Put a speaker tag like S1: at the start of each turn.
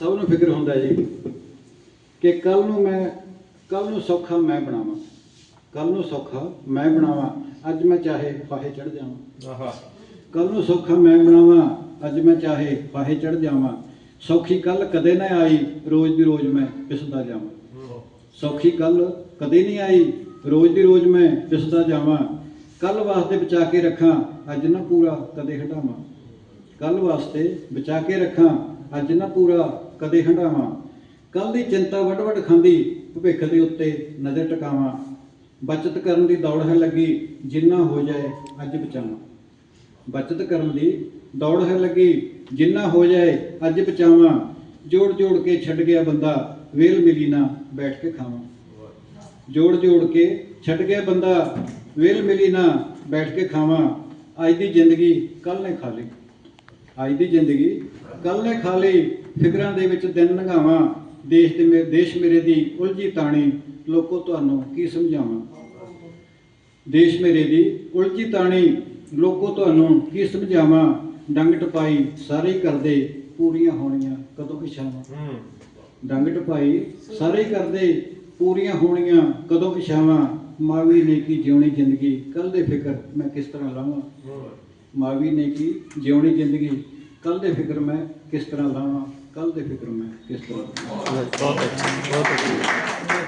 S1: ਸਭ ਨੂੰ ਫਿਕਰ ਹੁੰਦਾ ਜੀ ਕਿ ਕੱਲ ਨੂੰ ਮੈਂ ਕੱਲ ਨੂੰ ਸੌਖਾ ਮੈਂ ਬਣਾਵਾਂ। ਕੱਲ ਨੂੰ ਸੌਖਾ ਮੈਂ ਬਣਾਵਾਂ ਅੱਜ ਮੈਂ ਚਾਹੇ ਫਾਹੇ ਚੜ ਜਾਵਾਂ।
S2: ਆਹਾ।
S1: ਕੱਲ ਨੂੰ ਸੌਖਾ ਮੈਂ ਬਣਾਵਾਂ ਅੱਜ ਮੈਂ ਚਾਹੇ ਫਾਹੇ ਚੜ ਜਾਵਾਂ। ਸੌਖੀ ਕੱਲ ਕਦੇ ਨਾ ਆਈ ਰੋਜ਼ ਦੀ ਰੋਜ਼ ਮੈਂ ਪਿਸਦਾ ਜਾਵਾਂ। ਸੌਖੀ ਕੱਲ ਕਦੇ ਨਹੀਂ ਆਈ ਰੋਜ਼ ਦੀ ਰੋਜ਼ ਮੈਂ ਪਿਸਦਾ ਜਾਵਾਂ। ਕੱਲ ਵਾਸਤੇ ਬਚਾ ਕੇ ਰੱਖਾਂ ਅੱਜ ਨਾ ਪੂਰਾ ਕਦੇ ਹਟਾਵਾਂ। ਕੱਲ ਵਾਸਤੇ ਬਚਾ ਕੇ ਰੱਖਾਂ ਅੱਜ ਨਾ ਪੂਰਾ ਕਦੇ ਹਟਾਵਾਂ ਕੱਲ ਦੀ ਚਿੰਤਾ ਵੱਡ ਵੱਡ ਖਾਂਦੀ, ਭਵਿੱਖ ਦੇ ਉੱਤੇ ਨਜ਼ਰ ਟਿਕਾਵਾਂ। ਬਚਤ ਕਰਨ ਦੀ ਦੌੜ ਹੈ ਲੱਗੀ, ਜਿੰਨਾ ਹੋ ਜਾਏ ਅੱਜ ਬਚਾਵਾਂ ਬਚਤ ਕਰਨ ਦੀ ਦੌੜ ਹੈ ਲੱਗੀ, ਜਿੰਨਾ ਹੋ ਜਾਏ ਅੱਜ ਬਚਾਵਾਂ ਜੋੜ ਜੋੜ ਕੇ ਛੱਡ ਗਿਆ ਬੰਦਾ, ਵੇਲ ਮਿਲੀ ਨਾ ਬੈਠ ਕੇ ਖਾਵਾਂ। ਜੋੜ ਜੋੜ ਕੇ ਛੱਡ ਗਿਆ ਬੰਦਾ, ਵੇਲ ਮਿਲੀ ਨਾ ਬੈਠ ਕੇ ਖਾਵਾਂ। ਅੱਜ ਦੀ ਜ਼ਿੰਦਗੀ ਕੱਲ ਨੇ ਖਾ ਲਈ। ਅੱਜ ਦੀ ਜ਼ਿੰਦਗੀ। ਕੱਲ ਨੇ ਖਾ ਲਈ ਫਿਕਰਾਂ ਦੇ ਵਿੱਚ ਦਿਨ ਲੰਘਾਵਾਂ। ਦੇਸ਼ ਤੇ ਮੇਰੇ ਦੇਸ਼ ਮੇਰੇ ਦੀ ਉਲਝੀ ਤਾਣੀ। ਲੋਕੋ ਤੁਹਾਨੂੰ ਕੀ ਸਮਝਾਵਾਂ? ਦੇਸ਼ ਮੇਰੇ ਦੀ ਉਲਝੀ ਤਾਣੀ। ਲੋਕੋ ਤੁਹਾਨੂੰ ਕੀ ਸਮਝਾਵਾਂ? ਡੰਗ ਟਪਾਈ ਸਾਰੇ ਕਰਦੇ ਪੂਰੀਆਂ ਹੋਣੀਆਂ ਕਦੋਂ ਇਛਾਵਾਂ
S2: ਹੂੰ।
S1: ਡੰਗ ਟਪਾਈ ਸਾਰੇ ਕਰਦੇ ਪੂਰੀਆਂ ਹੋਣੀਆਂ ਕਦੋਂ ਇਛਾਵਾਂ ਮਾਵੀ ਨੇ ਕੀ ਜਿਉਣੀ ਜ਼ਿੰਦਗੀ? ਕੱਲ ਦੇ ਫਿਕਰ ਮੈਂ ਕਿਸ ਤਰ੍ਹਾਂ ਲਾਵਾਂ? ਮਾਵੀ ਨੇ ਕੀ ਜਿਉਣੀ ਜ਼ਿੰਦਗੀ। ਕੱਲ ਦੇ ਫਿਕਰ ਮੈਂ ਕਿਸ ਤਰ੍ਹਾਂ ਲਾਵਾਂ? ਕੱਲ ਦੇ ਫਿਕਰ ਮੈਂ ਕਿਸ ਤਰ੍ਹਾਂ ਲਾਵਾਂ।
S2: ਬਹੁਤ ਅੱਛਾ ਬਹੁਤ ਅੱਛਾ।